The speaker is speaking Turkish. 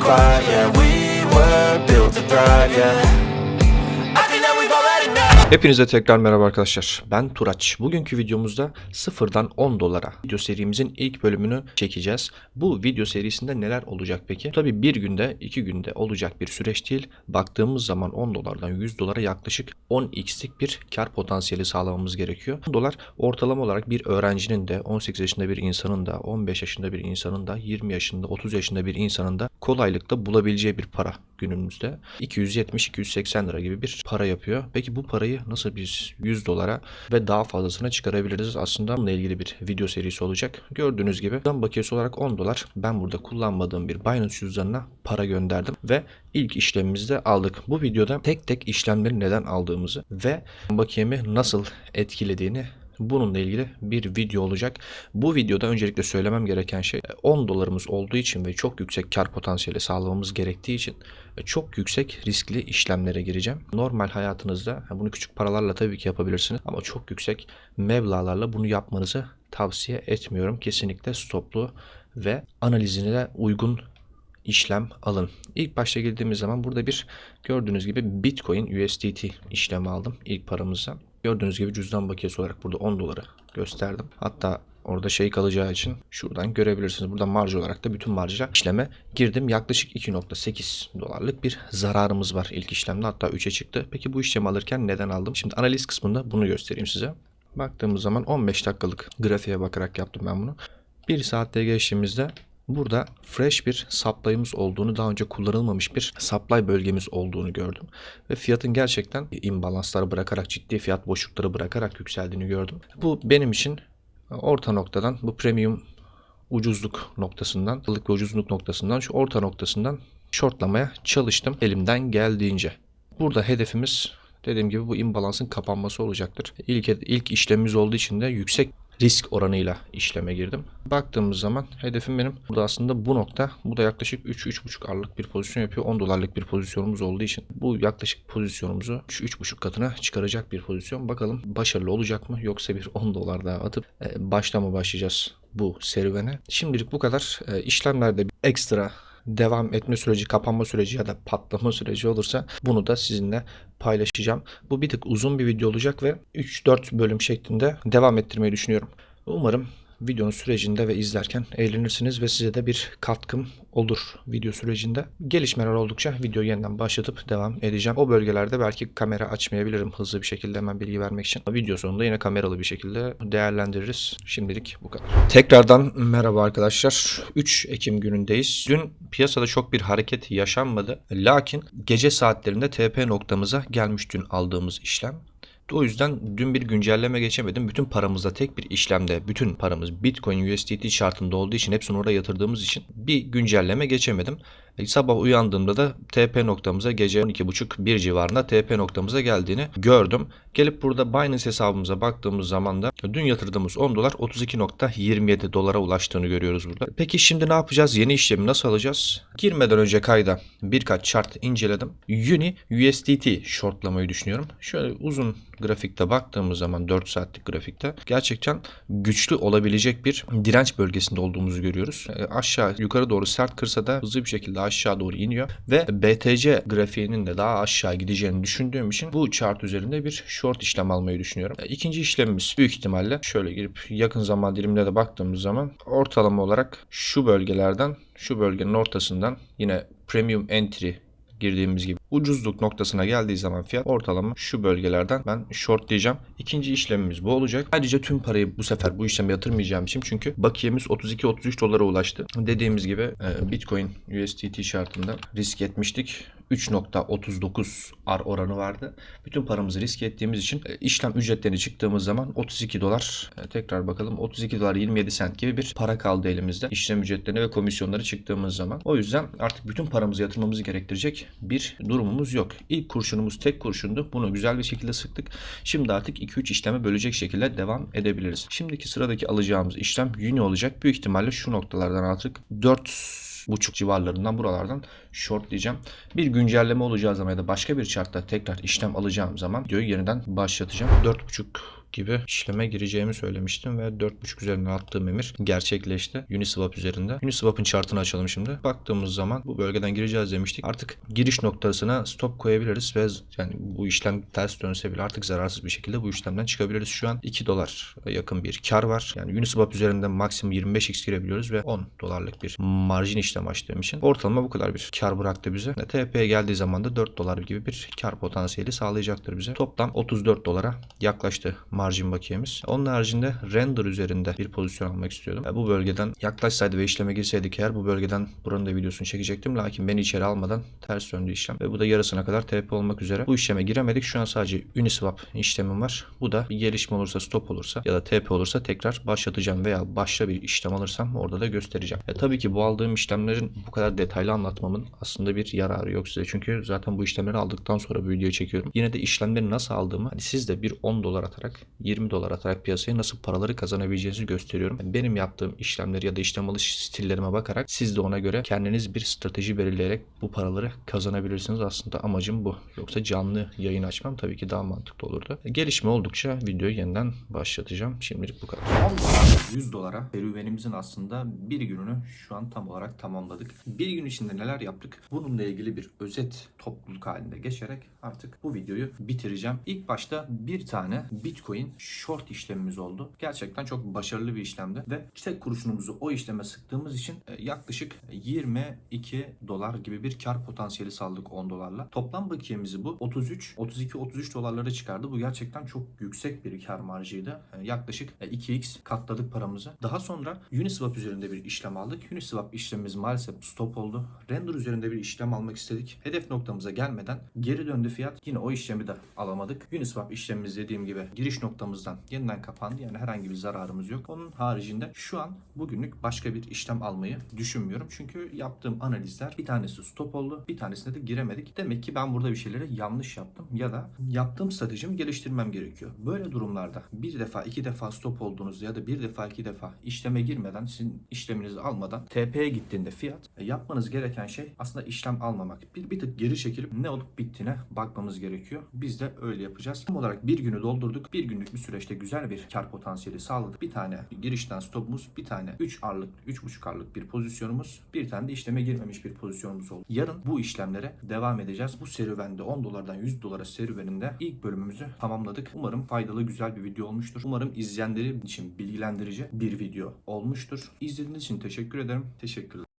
quiet, yeah We were built to thrive, yeah Hepinize tekrar merhaba arkadaşlar. Ben Turaç. Bugünkü videomuzda sıfırdan 10 dolara video serimizin ilk bölümünü çekeceğiz. Bu video serisinde neler olacak peki? Tabi bir günde, iki günde olacak bir süreç değil. Baktığımız zaman 10 dolardan 100 dolara yaklaşık 10x'lik bir kar potansiyeli sağlamamız gerekiyor. 10 dolar ortalama olarak bir öğrencinin de 18 yaşında bir insanın da 15 yaşında bir insanın da 20 yaşında 30 yaşında bir insanın da kolaylıkla bulabileceği bir para günümüzde. 270-280 lira gibi bir para yapıyor. Peki bu parayı nasıl biz 100 dolara ve daha fazlasına çıkarabiliriz? Aslında bununla ilgili bir video serisi olacak. Gördüğünüz gibi cüzdan bakiyesi olarak 10 dolar ben burada kullanmadığım bir Binance cüzdanına para gönderdim ve ilk işlemimizi de aldık. Bu videoda tek tek işlemleri neden aldığımızı ve bakiyemi nasıl etkilediğini Bununla ilgili bir video olacak. Bu videoda öncelikle söylemem gereken şey 10 dolarımız olduğu için ve çok yüksek kar potansiyeli sağlamamız gerektiği için çok yüksek riskli işlemlere gireceğim. Normal hayatınızda bunu küçük paralarla tabii ki yapabilirsiniz ama çok yüksek meblağlarla bunu yapmanızı tavsiye etmiyorum. Kesinlikle stoplu ve analizine uygun işlem alın. İlk başta girdiğimiz zaman burada bir gördüğünüz gibi Bitcoin USDT işlemi aldım ilk paramızdan. Gördüğünüz gibi cüzdan bakiyesi olarak burada 10 doları gösterdim. Hatta orada şey kalacağı için şuradan görebilirsiniz. Burada marj olarak da bütün marja işleme girdim. Yaklaşık 2.8 dolarlık bir zararımız var ilk işlemde. Hatta 3'e çıktı. Peki bu işlemi alırken neden aldım? Şimdi analiz kısmında bunu göstereyim size. Baktığımız zaman 15 dakikalık grafiğe bakarak yaptım ben bunu. 1 saatte geçtiğimizde Burada fresh bir supply'ımız olduğunu, daha önce kullanılmamış bir supply bölgemiz olduğunu gördüm. Ve fiyatın gerçekten imbalansları bırakarak, ciddi fiyat boşlukları bırakarak yükseldiğini gördüm. Bu benim için orta noktadan, bu premium ucuzluk noktasından, yıllık ve ucuzluk noktasından, şu orta noktasından shortlamaya çalıştım elimden geldiğince. Burada hedefimiz dediğim gibi bu imbalansın kapanması olacaktır. İlk, ilk işlemimiz olduğu için de yüksek risk oranıyla işleme girdim. Baktığımız zaman hedefim benim burada aslında bu nokta. Bu da yaklaşık 3-3,5 arlık bir pozisyon yapıyor. 10 dolarlık bir pozisyonumuz olduğu için bu yaklaşık pozisyonumuzu 3-3,5 katına çıkaracak bir pozisyon. Bakalım başarılı olacak mı yoksa bir 10 dolar daha atıp e, başta mı başlayacağız bu serüvene. Şimdilik bu kadar. E, işlemlerde ekstra devam etme süreci, kapanma süreci ya da patlama süreci olursa bunu da sizinle paylaşacağım. Bu bir tık uzun bir video olacak ve 3-4 bölüm şeklinde devam ettirmeyi düşünüyorum. Umarım videonun sürecinde ve izlerken eğlenirsiniz ve size de bir katkım olur video sürecinde. Gelişmeler oldukça videoyu yeniden başlatıp devam edeceğim. O bölgelerde belki kamera açmayabilirim hızlı bir şekilde hemen bilgi vermek için. Video sonunda yine kameralı bir şekilde değerlendiririz. Şimdilik bu kadar. Tekrardan merhaba arkadaşlar. 3 Ekim günündeyiz. Dün piyasada çok bir hareket yaşanmadı. Lakin gece saatlerinde TP noktamıza gelmiş dün aldığımız işlem. O yüzden dün bir güncelleme geçemedim. Bütün paramızda tek bir işlemde bütün paramız Bitcoin USDT şartında olduğu için hepsini oraya yatırdığımız için bir güncelleme geçemedim. E, sabah uyandığımda da TP noktamıza gece 12.30-1 civarında TP noktamıza geldiğini gördüm. Gelip burada Binance hesabımıza baktığımız zaman da dün yatırdığımız 10 dolar 32.27 dolara ulaştığını görüyoruz burada. Peki şimdi ne yapacağız? Yeni işlemi nasıl alacağız? Girmeden önce kayda birkaç chart inceledim. Uni USDT shortlamayı düşünüyorum. Şöyle uzun grafikte baktığımız zaman 4 saatlik grafikte gerçekten güçlü olabilecek bir direnç bölgesinde olduğumuzu görüyoruz. E, aşağı yukarı doğru sert kırsa da hızlı bir şekilde aşağı doğru iniyor ve BTC grafiğinin de daha aşağı gideceğini düşündüğüm için bu chart üzerinde bir short işlem almayı düşünüyorum. E, ikinci işlemimiz büyük ihtimalle şöyle girip yakın zaman dilimine de baktığımız zaman ortalama olarak şu bölgelerden şu bölgenin ortasından yine premium entry girdiğimiz gibi ucuzluk noktasına geldiği zaman fiyat ortalama şu bölgelerden ben short diyeceğim. İkinci işlemimiz bu olacak. Ayrıca tüm parayı bu sefer bu işleme yatırmayacağım için çünkü bakiyemiz 32-33 dolara ulaştı. Dediğimiz gibi e, Bitcoin USDT şartında risk etmiştik. 3.39 R oranı vardı. Bütün paramızı risk ettiğimiz için e, işlem ücretlerini çıktığımız zaman 32 dolar e, tekrar bakalım 32 dolar 27 sent gibi bir para kaldı elimizde. İşlem ücretlerini ve komisyonları çıktığımız zaman. O yüzden artık bütün paramızı yatırmamızı gerektirecek bir durumumuz yok. İlk kurşunumuz tek kurşundu. Bunu güzel bir şekilde sıktık. Şimdi artık 2-3 işleme bölecek şekilde devam edebiliriz. Şimdiki sıradaki alacağımız işlem Uni olacak. Büyük ihtimalle şu noktalardan artık 4 buçuk civarlarından buralardan short diyeceğim. Bir güncelleme olacağı zaman ya da başka bir chartta tekrar işlem alacağım zaman videoyu yeniden başlatacağım. 4.5 gibi işleme gireceğimi söylemiştim ve 4.5 üzerinden attığım emir gerçekleşti. Uniswap üzerinde. Uniswap'ın chartını açalım şimdi. Baktığımız zaman bu bölgeden gireceğiz demiştik. Artık giriş noktasına stop koyabiliriz ve yani bu işlem ters dönse bile artık zararsız bir şekilde bu işlemden çıkabiliriz. Şu an 2 dolar yakın bir kar var. Yani Uniswap üzerinde maksimum 25x girebiliyoruz ve 10 dolarlık bir marjin işlem açtığım için ortalama bu kadar bir kar bıraktı bize. TP'ye geldiği zaman da 4 dolar gibi bir kar potansiyeli sağlayacaktır bize. Toplam 34 dolara yaklaştı marjin bakiyemiz. Onun haricinde render üzerinde bir pozisyon almak istiyordum. Bu bölgeden yaklaşsaydı ve işleme girseydik eğer bu bölgeden buranın da videosunu çekecektim. Lakin beni içeri almadan ters döndü işlem. Ve bu da yarısına kadar TP olmak üzere. Bu işleme giremedik. Şu an sadece Uniswap işlemim var. Bu da bir gelişme olursa stop olursa ya da TP olursa tekrar başlatacağım veya başka bir işlem alırsam orada da göstereceğim. E, tabii ki bu aldığım işlemlerin bu kadar detaylı anlatmamın aslında bir yararı yok size. Çünkü zaten bu işlemleri aldıktan sonra bu videoyu çekiyorum. Yine de işlemleri nasıl aldığımı hani siz de bir 10 dolar atarak 20 dolar atarak piyasaya nasıl paraları kazanabileceğinizi gösteriyorum. Benim yaptığım işlemleri ya da işlem alış stillerime bakarak siz de ona göre kendiniz bir strateji belirleyerek bu paraları kazanabilirsiniz. Aslında amacım bu. Yoksa canlı yayın açmam tabii ki daha mantıklı olurdu. Gelişme oldukça videoyu yeniden başlatacağım. Şimdilik bu kadar. 10 dolar 100 dolara serüvenimizin aslında bir gününü şu an tam olarak tamamladık. Bir gün içinde neler yaptık? Bununla ilgili bir özet topluluk halinde geçerek artık bu videoyu bitireceğim. İlk başta bir tane Bitcoin short işlemimiz oldu. Gerçekten çok başarılı bir işlemdi ve tek kuruşumuzu o işleme sıktığımız için e, yaklaşık 22 dolar gibi bir kar potansiyeli sağladık 10 dolarla. Toplam bakiyemizi bu 33, 32, 33 dolarlara çıkardı. Bu gerçekten çok yüksek bir kar marjıydı. E, Yaklaşık e, 2x katladık paramızı. Daha sonra Uniswap üzerinde bir işlem aldık. Uniswap işlemimiz maalesef stop oldu. Render üzerinde bir işlem almak istedik. Hedef noktamıza gelmeden geri döndü fiyat. Yine o işlemi de alamadık. Uniswap işlemimiz dediğim gibi giriş noktamızdan yeniden kapandı. Yani herhangi bir zararımız yok. Onun haricinde şu an bugünlük başka bir işlem almayı düşünmüyorum. Çünkü yaptığım analizler bir tanesi stop oldu. Bir tanesine de giremedik. Demek ki ben burada bir şeyleri yanlış yaptım. Ya da yaptığım stratejimi geliştirmem gerekiyor. Böyle durumlarda bir defa iki defa stop olduğunuzda ya da bir defa iki defa işleme girmeden sizin işleminizi almadan TP'ye gittiğinde fiyat e, yapmanız gereken şey aslında işlem almamak. Bir, bir tık geri çekilip ne olup bittiğine bakmamız gerekiyor. Biz de öyle yapacağız. Tam olarak bir günü doldurduk. Bir günlük bir süreçte güzel bir kar potansiyeli sağladık. Bir tane girişten stopumuz, bir tane 3 arlık, 3,5 arlık bir pozisyonumuz, bir tane de işleme girmemiş bir pozisyonumuz oldu. Yarın bu işlemlere devam edeceğiz. Bu serüvende 10 dolardan 100 dolara serüveninde ilk bölümümüzü tamamladık. Umarım faydalı güzel bir video olmuştur. Umarım izleyenlerim için bilgilendirici bir video olmuştur. İzlediğiniz için teşekkür ederim. Teşekkürler.